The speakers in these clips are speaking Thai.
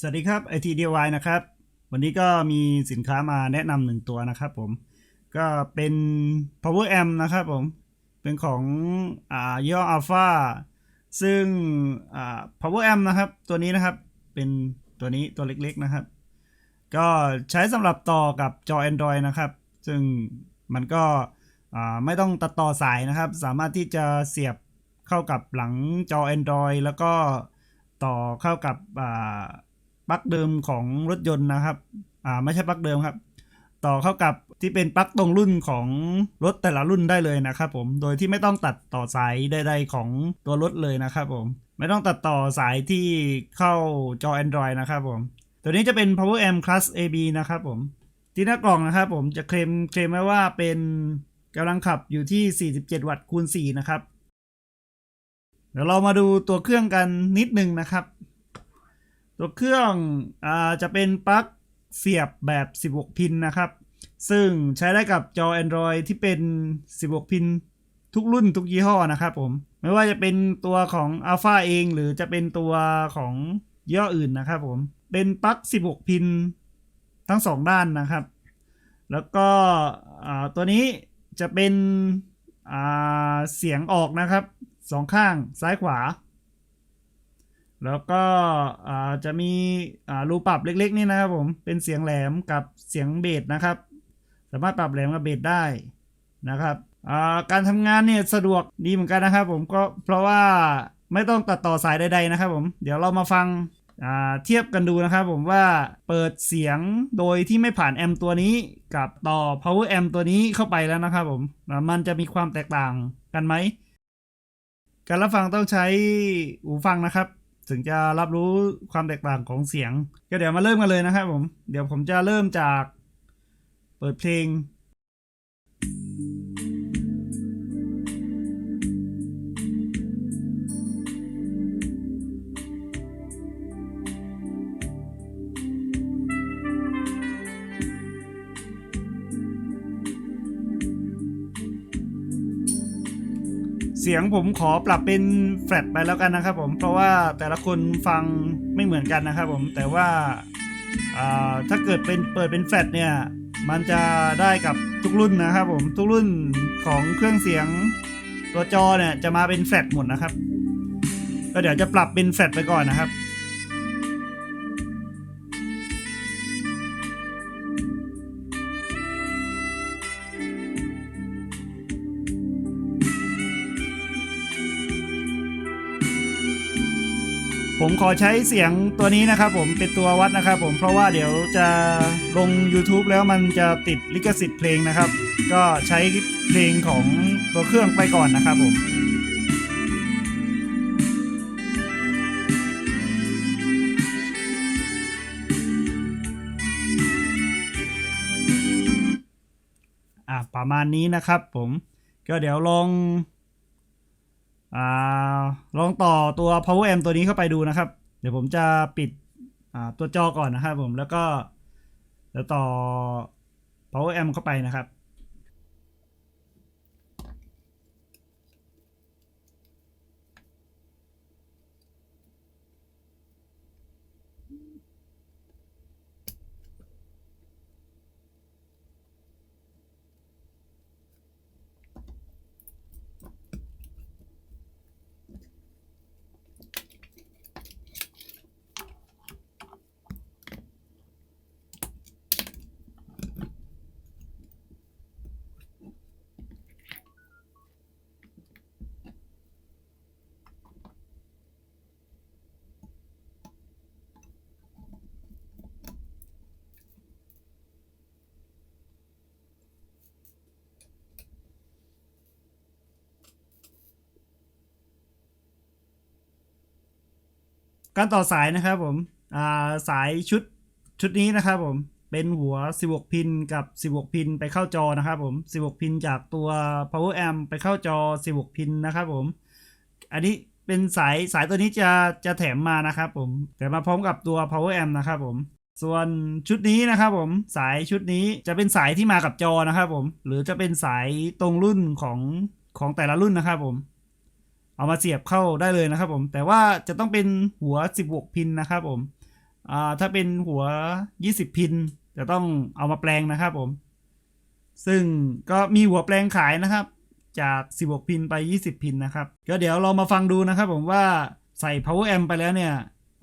สวัสดีครับ IT DIY นะครับ วันนี้ก็มีสินค้ามาแนะนำหนึ่งตัวนะครับผม ก็เป็น Power Amp นะครับผม เป็นของอ่ายี่อ Alpha ซึ่งอ่า Power Amp นะครับ ตัวนี้นะครับ เป็นตัวนี้ตัวเล็กๆนะครับ ก็ใช้สำหรับต่อกับจอ Android นะครับ ซึ่งมันก็ไม่ต้องตัดต่อสายนะครับ สามารถที่จะเสียบเข้ากับหลังจอ Android แล้วก็ต่อเข้ากับ ปลั๊กเดิมของรถยนต์นะครับ อ่าไม่ใช่ปลั๊กเดิมครับ ต่อเข้ากับที่เป็นปลั๊กตรงรุ่นของรถแต่ละรุ่นได้เลยนะครับผม โดยที่ไม่ต้องตัดต่อสายใดๆของตัวรถเลยนะครับผม ไม่ต้องตัดต่อสายที่เข้าจอ Android นะครับผม ตัวนี้จะเป็น Power Amp Class AB นะครับผม ที่หน้ากล่องนะครับผมจะเคลมเคลมไว้ว่าเป็นกำลังขับอยู่ที่ 47 วัตต์คูณ 4 นะครับ เดี๋ยวเรามาดูตัวเครื่องกันนิดนึงนะครับ ตัวเครื่องอาจะเป็นปลั๊กเสียบแบบ 16 พินนะครับ ซึ่งใช้ได้กับจอ Android ที่เป็น 16 พินทุกรุ่นทุกยี่ห้อนะครับผม ไม่ว่าจะเป็นตัวของ Alpha เองหรือจะเป็นตัวของยี่ห้ออื่นนะครับผม เป็นปลั๊ก 16 พินทั้ง 2 ด้านนะครับ แล้วก็ตัวนี้จะเป็นเสียงออกนะครับสองข้างซ้ายขวา แล้วก็จะมีรูปรับเล็กๆนี่นะครับผมเป็นเสียงแหลมกับเสียงเบสนะครับ สามารถปรับแหลมกับเบสได้นะครับการทำงานเนี่ยสะดวกดีเหมือนกันนะครับ ผมก็เพราะว่าไม่ต้องตัดต่อสายใดๆนะครับ ผมเดี๋ยวเรามาฟังเทียบกันดูนะครับผมว่าเปิดเสียงโดยที่ไม่ผ่านแอมตัวนี้กับต่อ power amp ตัวนี้เข้าไปแล้วนะครับผมมันจะมีความแตกต่างกันไหมการรับฟังต้องใช้หูฟังนะครับ ถึงจะรับรู้ความแตกต่างของเสียง ก็เดี๋ยวมาเริ่มกันเลยนะครับผม เดี๋ยวผมจะเริ่มจาก เปิดเพลง เสียงผมขอปรับเป็นแฟลตไปแล้วกันนะครับผมเพราะว่าแต่ละคนฟังไม่เหมือนกันนะครับผมแต่ว่าถ้าเกิดเป็นเปิดเป็นแฟลตเนี่ยมันจะได้กับทุกรุ่นนะครับผมทุกรุ่นของเครื่องเสียงตัวจอเนี่ยจะมาเป็นแฟลตหมดนะครับก็เดี๋ยวจะปรับเป็นแฟลตไปก่อนนะครับ ผมขอใช้เสียงตัวนี้นะครับผมเป็นตัววัดนะครับผมเพราะว่าเดี๋ยวจะลง YouTube แล้วมันจะติดลิขสิทธิ์เพลงนะครับ ก็ใช้เพลงของตัวเครื่องไปก่อนนะครับผมอะประมาณนี้นะครับผมก็เดี๋ยวลอง อ่าลองต่อตัว power amp ตัวนี้เข้าไปดูนะครับ เดี๋ยวผมจะปิดอ่าตัวจอก่อนนะครับผมแล้วก็เดี๋ยวต่อ power amp เข้าไปนะครับ การต่อสายนะครับผมอ่าสายชุดชุดนี้นะครับผมเป็นหัว 16 พินกับ 16 พินไปเข้าจอนะครับผม 16 พินจากตัว power amp ไปเข้าจอ 16 พินนะครับผม อันนี้เป็นสายสายตัวนี้จะจะแถมมานะครับผมแต่มาพร้อมกับตัว power amp นะครับผม ส่วนชุดนี้นะครับผมสายชุดนี้จะเป็นสายที่มากับจอนะครับผม หรือจะเป็นสายตรงรุ่นของของแต่ละรุ่นนะครับผม เอามาเสียบเข้าได้เลยนะครับผม แต่ว่าจะต้องเป็นหัว 16 พินนะครับผมอ่าถ้าเป็นหัว 20 พิน จะต้องเอามาแปลงนะครับผม ซึ่งก็มีหัวแปลงขายนะครับ จาก 16 พินไป 20 พินนะครับก็เดี๋ยวเรามาฟังดูนะครับผมว่าใส่ power amp ไปแล้วเนี่ย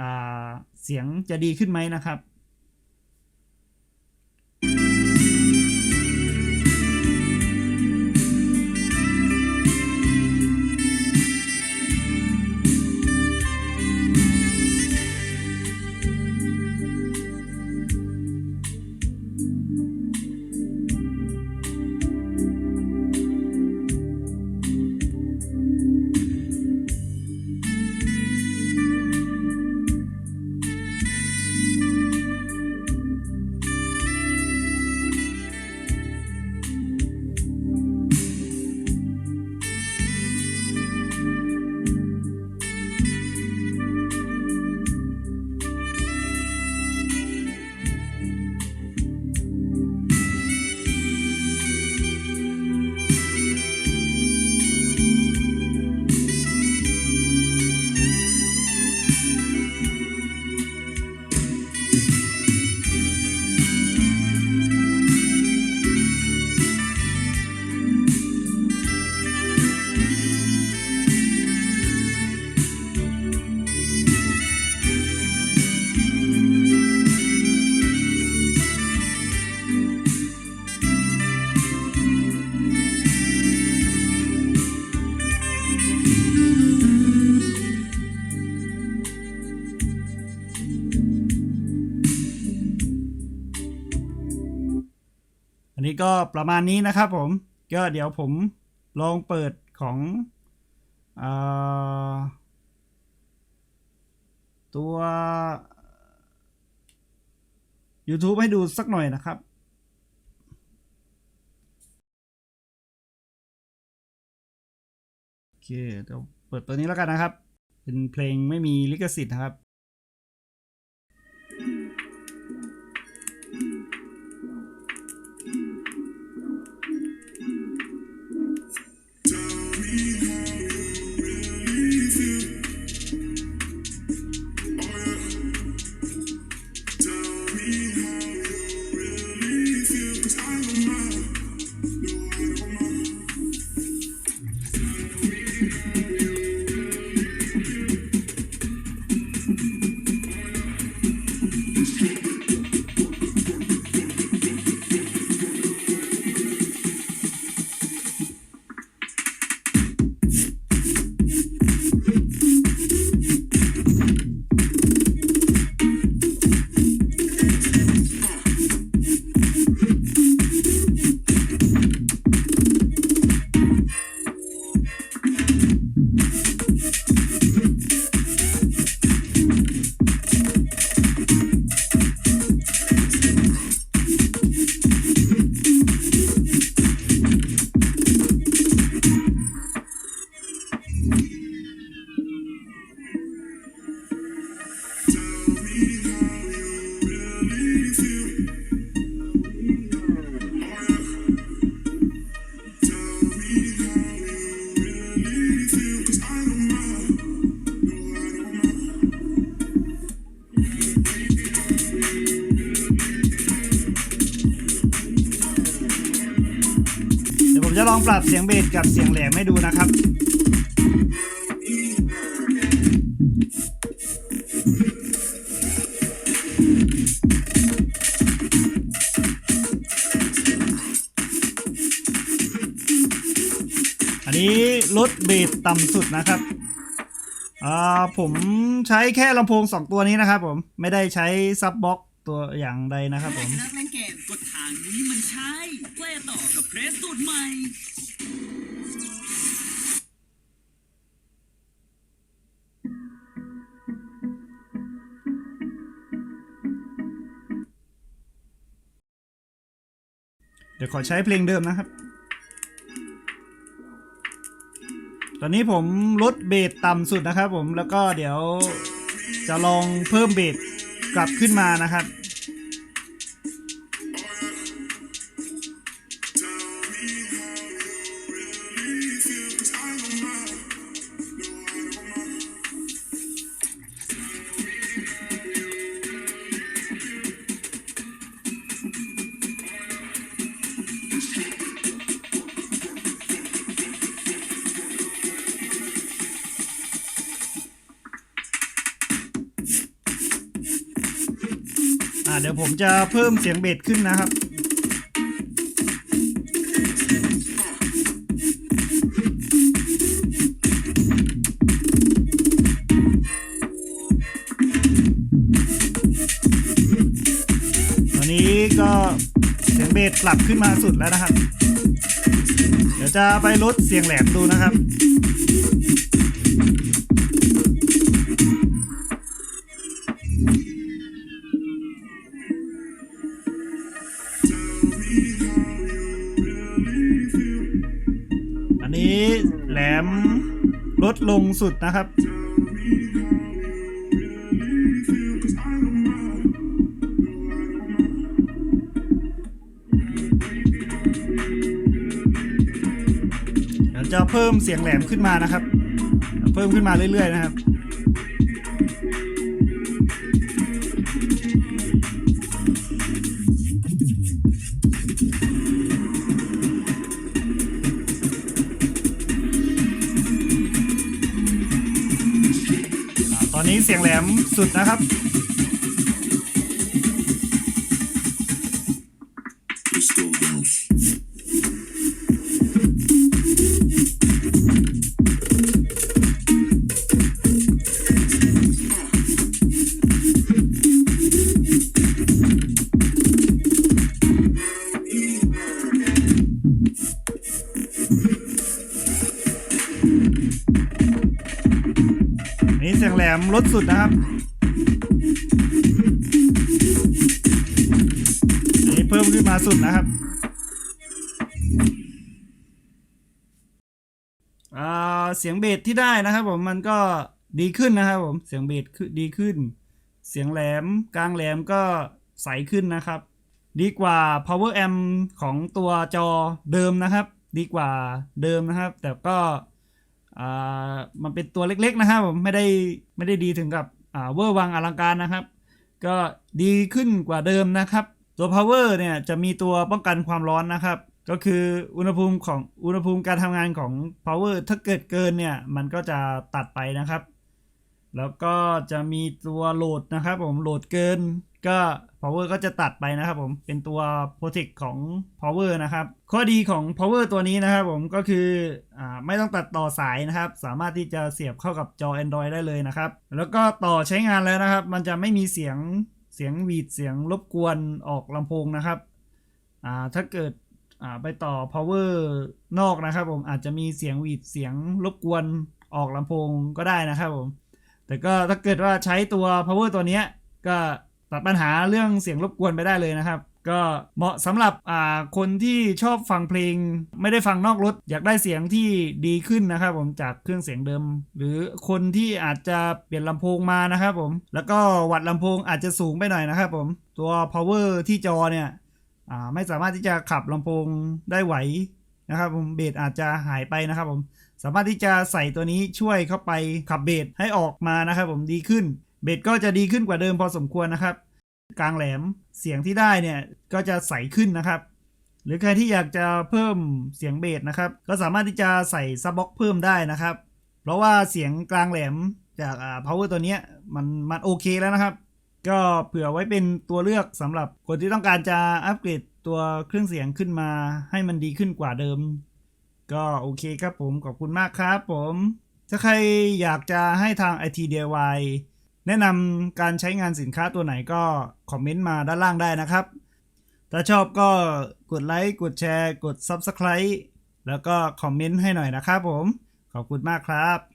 อ่าเสียงจะดีขึ้นไหมนะครับ นนี้ก็ประมาณนี้นะครับผม ก็เดี๋ยวผมลองเปิดของอตัว YouTube ให้ดูสักหน่อยนะครับโอเคเดี๋ยวเปิดตัวนี้แล้วกันนะครับ เป็นเพลงไม่มีลิขสิทธิ์นะครับ จะลองปรับเสียงเบสกับเสียงแหลมให้ดูนะครับ อันนี้ลดเบสต่ำสุดนะครับอ่าผมใช้แค่ลำโพงสองตัวนี้นะครับผมไม่ได้ใช้ซับบ็อกตัวอย่างใดนะครับผมนักเล่นเกมกดางนี้มันใช่แกล้ต่อกับเพรสสูตรใหม่ เดี๋ยวขอใช้เพลงเดิมนะครับ ตอนนี้ผมลดเบสต่ำสุดนะครับผมแล้วก็เดี๋ยวจะลองเพิ่มเบสกลับขึ้นมานะครับ เดี๋ยวผมจะเพิ่มเสียงเบสขึ้นนะครับ ตอนนี้ก็เสียงเบสปรับขึ้นมาสุดแล้วนะครับ เดี๋ยวจะไปลดเสียงแหลมดูนะครับ นี้แหลมลดลงสุดนะครับเดี๋ยวจะเพิ่มเสียงแหลมขึ้นมานะครับ เพิ่มขึ้นมาเรื่อยๆนะครับ อนนี้เสียงแหลมสุดนะครับ อันนี้เสียงแหลมลดสุดนะครับนี้เพิ่มขึ้นมาสุดนะครับเสียงเบสที่ได้นะครับ ผมมันก็ดีขึ้นนะครับ ผมเสียงเบสคือดีขึ้น เสียงแหลมกลางแหลมก็ใสขึ้นนะครับ ดีกว่า power amp ของตัวจอเดิมนะครับ ดีกว่าเดิมนะครับ แต่ก็ อ่ามันเป็นตัวเล็กๆนะครับผมไม่ได้ไม่ได้ดีถึงกับอ่าเวอร์วังอลังการนะครับ ก็ดีขึ้นกว่าเดิมนะครับ ตัว power เนี่ยจะมีตัวป้องกันความร้อนนะครับ ก็คืออุณหภูมิของอุณหภูมิการทำงานของ power ถ้าเกิดเกินเนี่ยมันก็จะตัดไปนะครับ แล้วก็จะมีตัวโหลดนะครับผมโหลดเกินก็ power ก็จะตัดไปนะครับผมเป็นตัว protect ของ power นะครับ ข้อดีของ power ตัวนี้นะครับผมก็คืออไม่ต้องตัดต่อสายนะครับ สามารถที่จะเสียบเข้ากับจอ Android ได้เลยนะครับ แล้วก็ต่อใช้งานแล้วนะครับ มันจะไม่มีเสียงเสียงหวีดเสียงรบกวนออกลำโพงนะครับถ้าเกิดไปต่อ power นอกนะครับ ผมอาจจะมีเสียงหวีดเสียงรบกวนออกลำโพงก็ได้นะครับผมแต่ก็ถ้าเกิดว่าใช้ตัว power ตัวนี้ก็ ตัดปัญหาเรื่องเสียงรบกวนไปได้เลยนะครับ ก็เหมาะสำหรับอ่าคนที่ชอบฟังเพลง ไม่ได้ฟังนอกรถ อยากได้เสียงที่ดีขึ้นนะครับ ผมจากเครื่องเสียงเดิม หรือคนที่อาจจะเปลี่ยนลำโพงมานะครับผมแล้วก็วัดลำโพงอาจจะสูงไปหน่อยนะครับผมตัว power ที่จอเนี่ยอ่าไม่สามารถที่จะขับลำโพงได้ไหวนะครับผมเบสอาจจะหายไปนะครับผมสามารถที่จะใส่ตัวนี้ช่วยเข้าไปขับเบสให้ออกมานะครับผมดีขึ้น เบสก็จะดีขึ้นกว่าเดิมพอสมควรนะครับ กลางแหลมเสียงที่ได้เนี่ยก็จะใสขึ้นนะครับ หรือใครที่อยากจะเพิ่มเสียงเบสนะครับ ก็สามารถที่จะใส่ซับบ็อกเพิ่มได้นะครับ เพราะว่าเสียงกลางแหลมจากอ่า power ตัวนี้มันมันโอเคแล้วนะครับ ก็เผื่อไว้เป็นตัวเลือกสำหรับคนที่ต้องการจะอัปเกรดตัวเครื่องเสียงขึ้นมาให้มันดีขึ้นกว่าเดิม ก็โอเคครับผมขอบคุณมากครับผม ถ้าใครอยากจะให้ทาง IT DIY แนะนำการใช้งานสินค้าตัวไหนก็คอมเมนต์มาด้านล่างได้นะครับ ถ้าชอบก็กดไลค์ กดแชร์ กด Subscribe แล้วก็คอมเมนต์ให้หน่อยนะครับผม ขอบคุณมากครับ